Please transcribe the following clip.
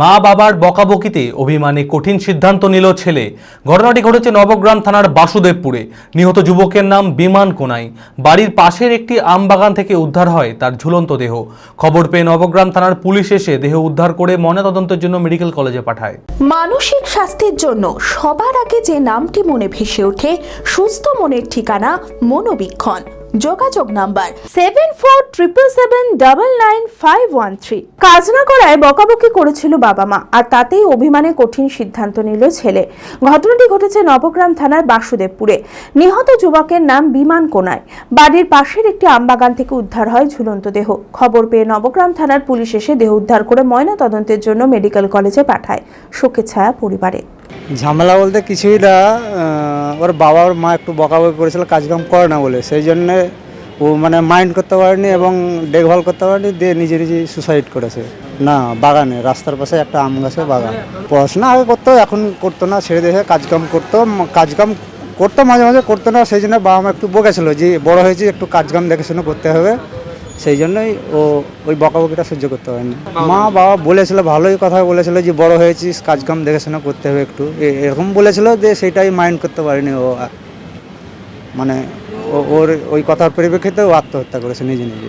মা বাবার বকাবকিতে অভিমানে কঠিন সিদ্ধান্ত নিল ছেলে। ঘটনাটি ঘটেছে নবগ্রাম থানার বাসুদেবপুরে। নিহত যুবকের নাম বিমান কোনাই। বাড়ির পাশের একটি আমবাগান থেকে উদ্ধার হয় তার ঝুলন্ত দেহ। খবর পেয়ে নবগ্রাম থানার পুলিশ এসে দেহ উদ্ধার করে ময়নাতদন্তের জন্য মেডিকেল কলেজে পাঠায়। মানসিক স্বাস্থ্যের জন্য সবার আগে যে নামটি মনে ভেসে ওঠে, সুস্থ মনের ঠিকানা মনোবীক্ষণ। যোগাযোগ number seven four triple seven double nine five one three কাজ না করায় বকাবকি করেছিল বাবা মা, আর তাতেই অভিমানে কঠিন সিদ্ধান্ত নিল ছেলে। ঘটনাটি ঘটেছে নবগ্রাম থানার বাসুদেবপুরে। নিহত যুবকের নাম বিমান কোনায়। বাড়ির পাশের একটি আমবাগান থেকে উদ্ধার হয় ঝুলন্ত দেহ। খবর পেয়ে নবগ্রাম থানার পুলিশ এসে দেহ উদ্ধার করে ময়না তদন্তের জন্য মেডিকেল কলেজে পাঠায়। শোকের ছায়া পরিবারে। ঝামেলা বলতে কিছুই না ওর বাবা ওর মা একটু বকাবকি করেছিল, কাজকাম করে না বলে। সেই জন্যে ও মানে মাইন্ড করতে পারেনি এবং দেখভাল করতে পারেনি, দিয়ে নিজে নিজে সুসাইড করেছে। না, বাগানে, রাস্তার পাশে একটা আম গাছে বাগান। পড়াশোনা আগে করতো, এখন করতো না, ছেড়ে দিয়ে কাজকাম করতো কাজকাম করতো, মাঝে মাঝে করতো না, সেই জন্য বাবা মা একটু বকেছিল যে, বড় হয়েছে, একটু কাজকাম দেখে শুনে করতে হবে। সেই জন্যই ও ওই বকাবকিটা সহ্য করতে পারেনি। মা বাবা বলেছিল, ভালোই কথা বলেছিল যে, বড় হয়েছিস, কাজকাম দেখেশোনা করতে হবে একটু। এরকম বলেছিল যে সেটাই মাইন্ড করতে পারেনি ও। মানে ওর ওই কথার পরিপ্রেক্ষিতে ও আত্মহত্যা করেছে নিজে নিজে।